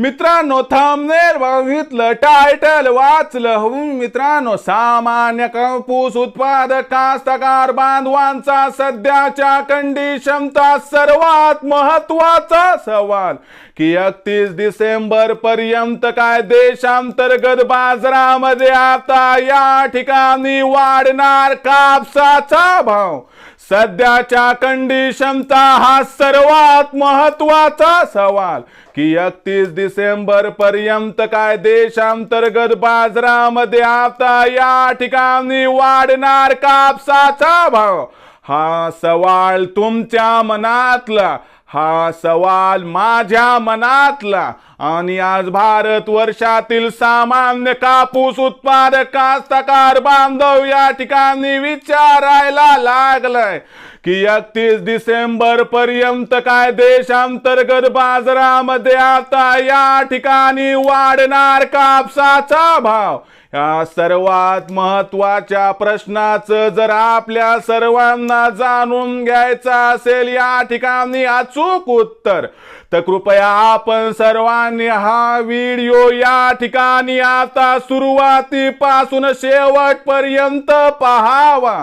मित्रांनो थांबनेर बघितलं टायटल वाचलं. मित्रांनो सामान्य कापूस उत्पादक कास्तकार बांधवांचा सध्याच्या कंडिशनचा सर्वात महत्त्वाचा सवाल. की एकतीस डिसेंबर पर्यंत काय देशांतर्गत बाजारामध्ये आता या ठिकाणी वाढणार कापसाचा भाव? सध्याच्या कंडिशनचा हा सर्वात महत्त्वाचा सवाल. की एकतीस डिसेंबर पर्यंत काय देशांतर्गत बाजारामध्ये आता या ठिकाणी वाढणार कापसाचा भाव? हा सवाल तुमच्या मनातला हा सवाल माझ्या मनातला आणि आज भारत वर्षातील सामान्य कापूस उत्पादक कास्तकार बांधव या ठिकाणी विचारायला लागलाय की एकतीस डिसेंबर पर्यंत काय देशांतर्गत बाजारामध्ये आता या ठिकाणी वाढणार कापसाचा भाव? या सर्वात महत्त्वाच्या प्रश्नाचं जर आपल्या सर्वांना जाणून घ्यायचं असेल या ठिकाणी अचूक उत्तर. तर कृपया आपण सर्वांनी हा व्हिडिओ या ठिकाणी आता सुरुवातीपासून शेवटपर्यंत पहावा.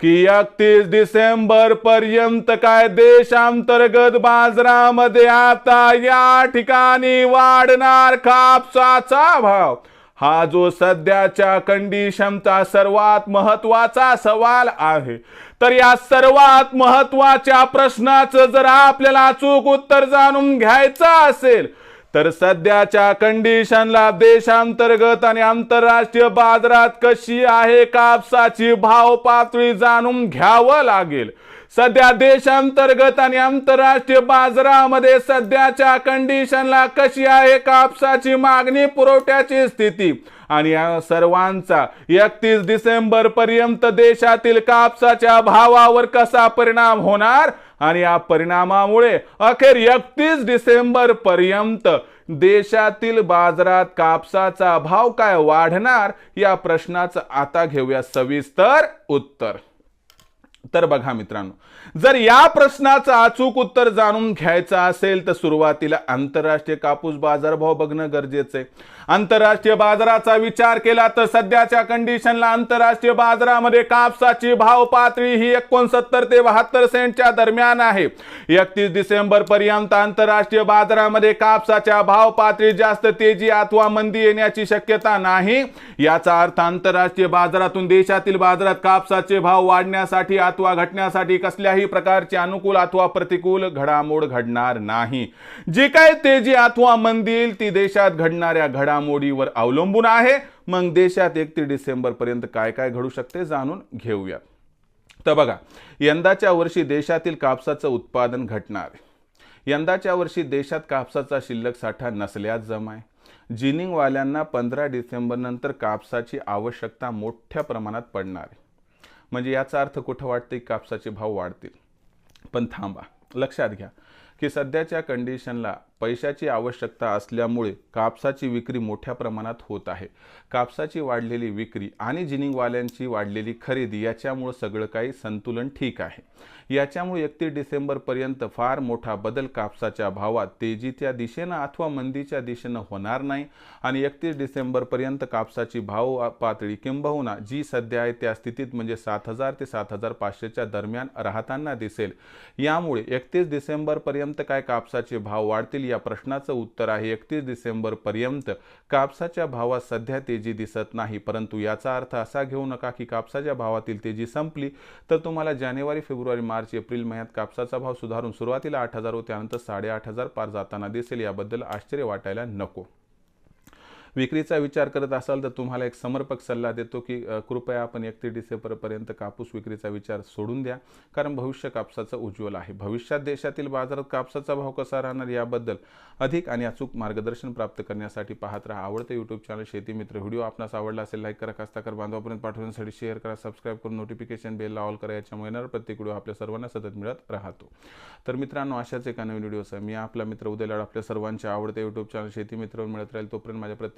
की एकतीस डिसेंबर पर्यंत काय देशांतर्गत बाजारामध्ये आता या ठिकाणी वाढणार कापसाचा भाव? हा जो सध्याच्या कंडिशनचा सर्वात महत्त्वाचा सवाल आहे. तर या सर्वात महत्त्वाच्या प्रश्नाचं जर आपल्याला अचूक उत्तर जाणून घ्यायचं असेल तर सध्याच्या कंडिशनला देशांतर्गत आणि आंतरराष्ट्रीय बाजारात कशी आहे कापसाची भाव पातळी जाणून घ्यावं लागेल. सध्या देशांतर्गत आणि आंतरराष्ट्रीय बाजारामध्ये सध्याच्या कंडिशनला कशी आहे कापसाची मागणी पुरवठ्याची स्थिती आणि या सर्वांचा एकतीस डिसेंबर पर्यंत देशातील कापसाच्या भावावर कसा परिणाम होणार? आणि या परिणामामुळे अखेर एकतीस डिसेंबर पर्यंत देशातील बाजारात कापसाचा भाव काय वाढणार या प्रश्नाचं आता घेऊया सविस्तर उत्तर. तर बघा मित्रांनो जर या प्रश्नाचं अचूक उत्तर जाणून घ्यायचं असेल तर सुरुवातीला आंतरराष्ट्रीय कापूस बाजारभाव बघणं गरजेचं आहे. आंतरराष्ट्रीय बाजाराचा विचार केला तर सध्याच्या कंडिशनला आंतरराष्ट्रीय बाजारामध्ये कापसाची भाव पातळी ही एकोणसत्तर ते बहात्तर सेंटच्या दरम्यान आहे. एकतीस डिसेंबर पर्यंत आंतरराष्ट्रीय बाजारामध्ये कापसाच्या भाव पातळी जास्त तेजी अथवा मंदी येण्याची शक्यता नाही. याचा अर्थ आंतरराष्ट्रीय बाजारातून देशातील बाजारात कापसाचे भाव वाढण्यासाठी अथवा घटण्यासाठी कसल्याही प्रकारचे अनुकूल अथवा प्रतिकूल घडामोड घडणार नाही. जी काय तेजी अथवा मंदील ती देशात घडणाऱ्या घडामोडीवर अवलंबून आहे. मग देशात एकतीस डिसेंबर पर्यंत काय काय घडू शकते जाणून घेऊया. तर बघा यंदाच्या वर्षी देशातील कापसाचं उत्पादन घटणार यंदाच्या वर्षी देशात कापसाचा शिल्लक साठा नसल्यास जमा आहे जिनिंगवाल्यांना पंधरा डिसेंबर नंतर कापसाची आवश्यकता मोठ्या प्रमाणात पडणार आहे. म्हणजे याचा अर्थ कुठं वाटते की कापसाचे भाव वाढतील. पण थांबा. लक्षात घ्या. की सध्याच्या कंडिशनला पैशाची आवश्यकता असल्यामुळे कापसाची विक्री मोठ्या प्रमाणात होत आहे. कापसाची वाढलेली विक्री आणि जिनिंगवाल्यांची वाढलेली खरेदी याच्यामुळं सगळं काही संतुलन ठीक आहे. याच्यामुळे एकतीस डिसेंबरपर्यंत फार मोठा बदल कापसाच्या भावात तेजीच्या दिशेनं अथवा मंदीच्या दिशेनं होणार नाही आणि एकतीस डिसेंबरपर्यंत कापसाची भाव पातळी किंबहुना जी सध्या आहे त्या स्थितीत म्हणजे सात हजार ते सात हजार पाचशेच्या दरम्यान राहताना दिसेल. यामुळे एकतीस डिसेंबरपर्यंत काय कापसाचे भाव वाढतील या प्रश्नाचं उत्तर आहे एकतीस डिसेंबरपर्यंत कापसाच्या भावात सध्या तेजी दिसत नाही परंतु याचा अर्थ असा घेऊ नका की कापसाच्या भावातील तेजी संपली तर तुम्हाला जानेवारी फेब्रुवारी मार्च एप्रिल महिन्यात कापसाचा भाव सुधारून सुरुवातीला आठ हजार व त्यानंतर साडेआठ हजार पार जाताना दिसेल. याबद्दल आश्चर्य वाटायला नको. विक्रीचा विचार करत असाल तर तुम्हाला एक समर्पक सल्ला देतो की कृपया आपण एकतीस डिसेंबरपर्यंत कापूस विक्रीचा विचार सोडून द्या. कारण भविष्य कापसाचं उज्ज्वल आहे. भविष्यात देशातील बाजारात कापसाचा भाव कसा राहणार याबद्दल अधिक आणि अचूक मार्गदर्शन प्राप्त करण्यासाठी पाहत राहा आवडते यूट्यूब चॅनल शेती मित्र व्हिडिओ. आपणास आवडला असेल लाईक करा कास्ताकर बांधवापर्यंत पाठवण्यासाठी शेअर करा सबस्क्राईब करून नोटिफिकेशन बेल ऑल करा याच्यामुळे येणार प्रत्येक व्हिडिओ आपल्या सर्वांना सतत मिळत राहतो. तर मित्रांनो अशाच एका नवीन व्हिडिओसह मी आपला मित्र उदय आपल्या सर्वांच्या आवडते यूट्यूब चॅनल शेती मित्रवर मिळत राहील. तोपर्यंत माझ्या प्रत्येक